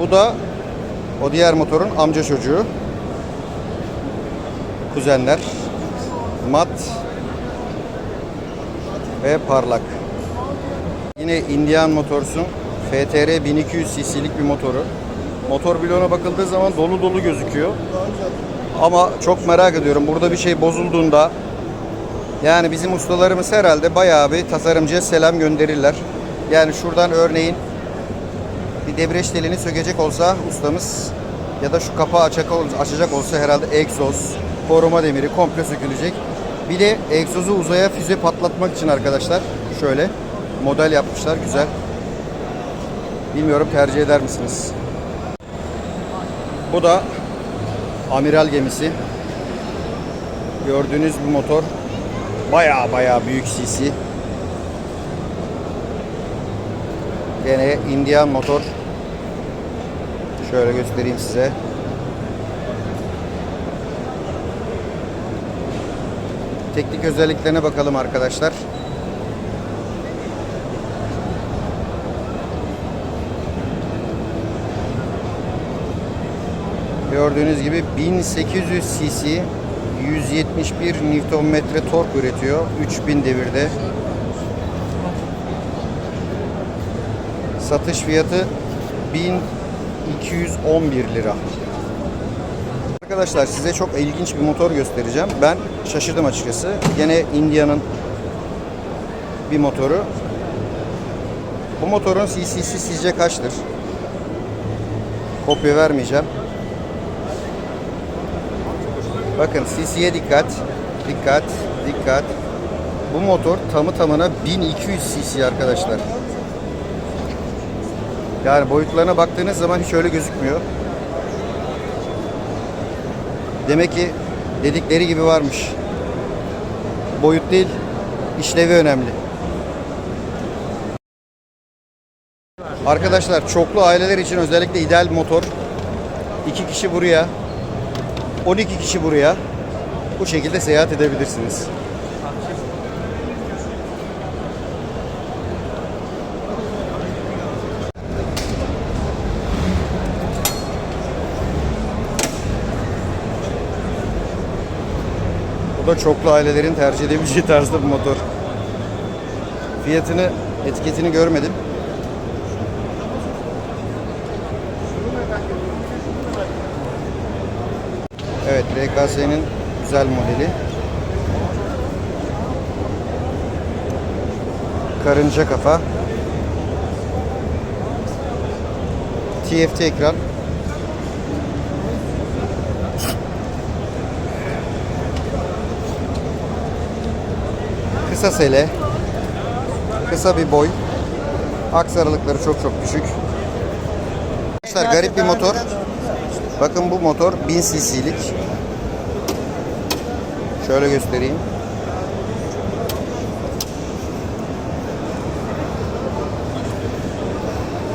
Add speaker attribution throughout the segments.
Speaker 1: Bu da o diğer motorun amca çocuğu. Kuzenler. Mat ve parlak. Yine Indian Motors'un FTR 1200 cc'lik bir motoru. Motor bloğuna bakıldığı zaman dolu dolu gözüküyor. Ama çok merak ediyorum. Burada bir şey bozulduğunda yani bizim ustalarımız herhalde bayağı bir tasarımcıya selam gönderirler. Yani şuradan örneğin bir debreç telini sökecek olsa ustamız ya da şu kapağı açacak, açacak olsa herhalde egzoz, koruma demiri komple sökülecek. Bir de egzozu uzaya füze patlatmak için arkadaşlar şöyle model yapmışlar güzel. Bilmiyorum tercih eder misiniz? Bu da amiral gemisi. Gördüğünüz bu motor baya baya büyük cc. Gene Indian motor. Şöyle göstereyim size. Teknik özelliklerine bakalım arkadaşlar. Gördüğünüz gibi 1800 cc 171 Nm tork üretiyor 3000 devirde. Satış fiyatı 1211 lira. Arkadaşlar size çok ilginç bir motor göstereceğim. Ben şaşırdım açıkçası. Gene India'nın bir motoru. Bu motorun CC'si sizce kaçtır? Kopya vermeyeceğim. Bakın CC'ye dikkat. Dikkat. Dikkat. Bu motor tamı tamına 1200 cc arkadaşlar. Yani boyutlarına baktığınız zaman hiç öyle gözükmüyor. Demek ki dedikleri gibi varmış. Boyut değil, işlevi önemli. Arkadaşlar çoklu aileler için özellikle ideal motor. 2 kişi buraya, 12 kişi buraya. Bu şekilde seyahat edebilirsiniz. Bu da çoklu ailelerin tercih edebileceği tarzda bir motor. Fiyatını, etiketini görmedim. Evet, RKS'nin güzel modeli. Karınca kafa. TFT ekran. Kısa sele. Kısa bir boy. Aks aralıkları çok çok düşük. Arkadaşlar garip bir motor. Bakın bu motor 1000 cc'lik. Şöyle göstereyim.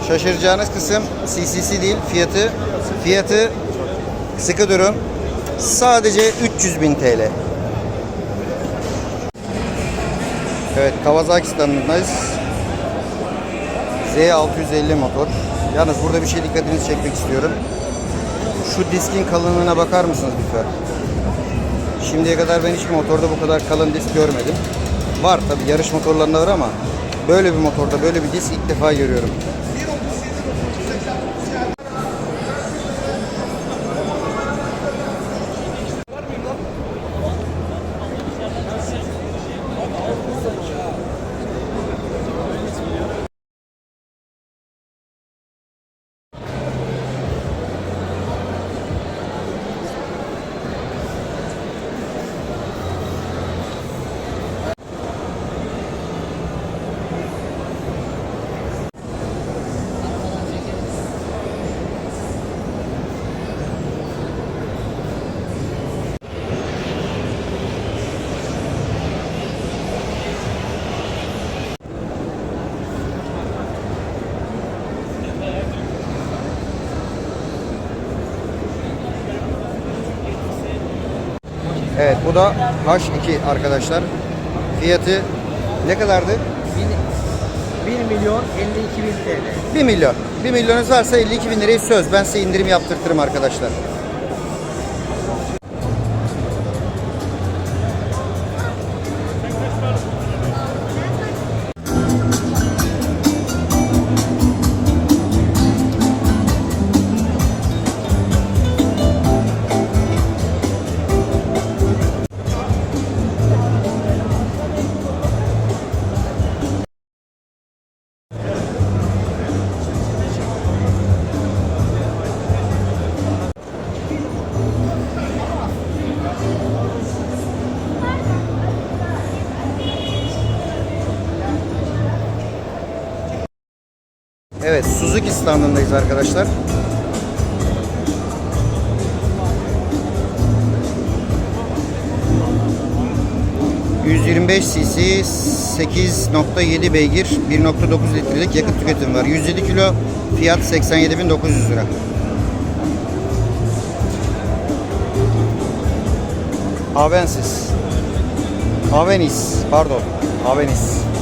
Speaker 1: Şaşıracağınız kısım CC'si değil fiyatı. Fiyatı sıkı durun. Sadece 300 bin TL. Evet Kawasaki standındayız. Z650 motor. Yalnız burada bir şey dikkatinizi çekmek istiyorum. Şu diskin kalınlığına bakar mısınız lütfen? Şimdiye kadar ben hiçbir motorda bu kadar kalın disk görmedim. Var tabi yarış motorlarında var ama böyle bir motorda böyle bir disk ilk defa görüyorum. Evet bu da H2 arkadaşlar. Fiyatı ne kadardı?
Speaker 2: 1 milyon 52 bin TL.
Speaker 1: 1 milyon. 1 milyonunuz varsa 52 bin lirayı söz. Ben size indirim yaptırtırım arkadaşlar. Evet, Suzuki standındayız arkadaşlar. ...125 cc, 8.7 beygir, 1.9 litrelik yakıt tüketimi var. 107 kilo, fiyat 87.900 lira. Avensis. Avenis, pardon. Avenis.